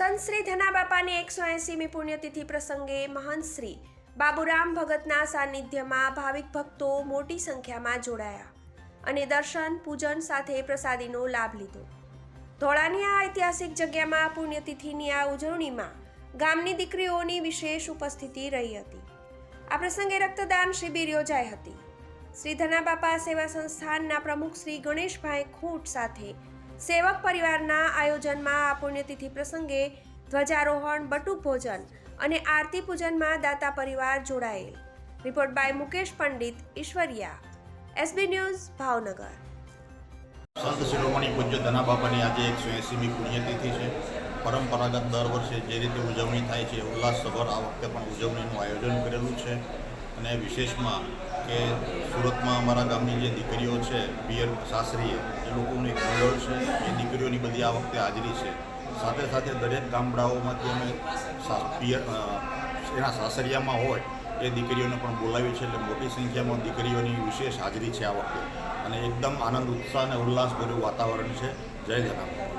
સંત શ્રી ધનાબાપાની એકસો એંસીમી પુણ્યતિથિ પ્રસંગે મહંત શ્રી બાબુરામ ભગતના સાનિધ્યમાં ભાવિક ભક્તો મોટી સંખ્યામાં જોડાયા અને દર્શન, પૂજન સાથે પ્રસાદીનો લાભ લીધો. ધોળાની આ ઐતિહાસિક જગ્યામાં પુણ્યતિથિની આ ઉજવણીમાં ગામની દીકરીઓની વિશેષ ઉપસ્થિતિ રહી હતી. આ પ્રસંગે રક્તદાન શિબિર યોજાઈ હતી. શ્રી ધનાબાપા સેવા સંસ્થાનના પ્રમુખ શ્રી ગણેશભાઈ ખૂંટ સાથે સેવક પરિવારના આયોજનમાં આ પુણ્યતિથિ પ્રસંગે ધ્વજારોહણ, બટુ ભોજન અને આરતી પૂજનમાં દાતા પરિવાર જોડાયેલ. Report by Mukesh Pandit Ishwariya. SB news, Bhavnagar. સંત શિરોમણી પૂજ્ય ધના બાપાની આજે એકસો એંસીમી પુણ્યતિથિ છે. પરંપરાગત દર વર્ષે જે રીતે ઉજવણી થાય છે ઉલ્લાસસભર આ વખતે પણ ઉજવણીનું આયોજન કરેલું છે. અને વિશેષમાં કે સુરતમાં અમારા ગામની જે દીકરીઓ છે, પિયર સાસરીએ એ લોકોનું એક મંડળ છે. એ દીકરીઓની બધી આ વખતે હાજરી છે. સાથે સાથે દરેક ગામડાઓમાંથી અમે પિયર એના સાસરિયામાં હોય, એ દીકરીઓને પણ બોલાવી છે એટલે મોટી સંખ્યામાં દીકરીઓની વિશેષ હાજરી છે આ વખતે. અને એકદમ આનંદ, ઉત્સાહ અને ઉલ્લાસભર્યું વાતાવરણ છે. જય જનાબ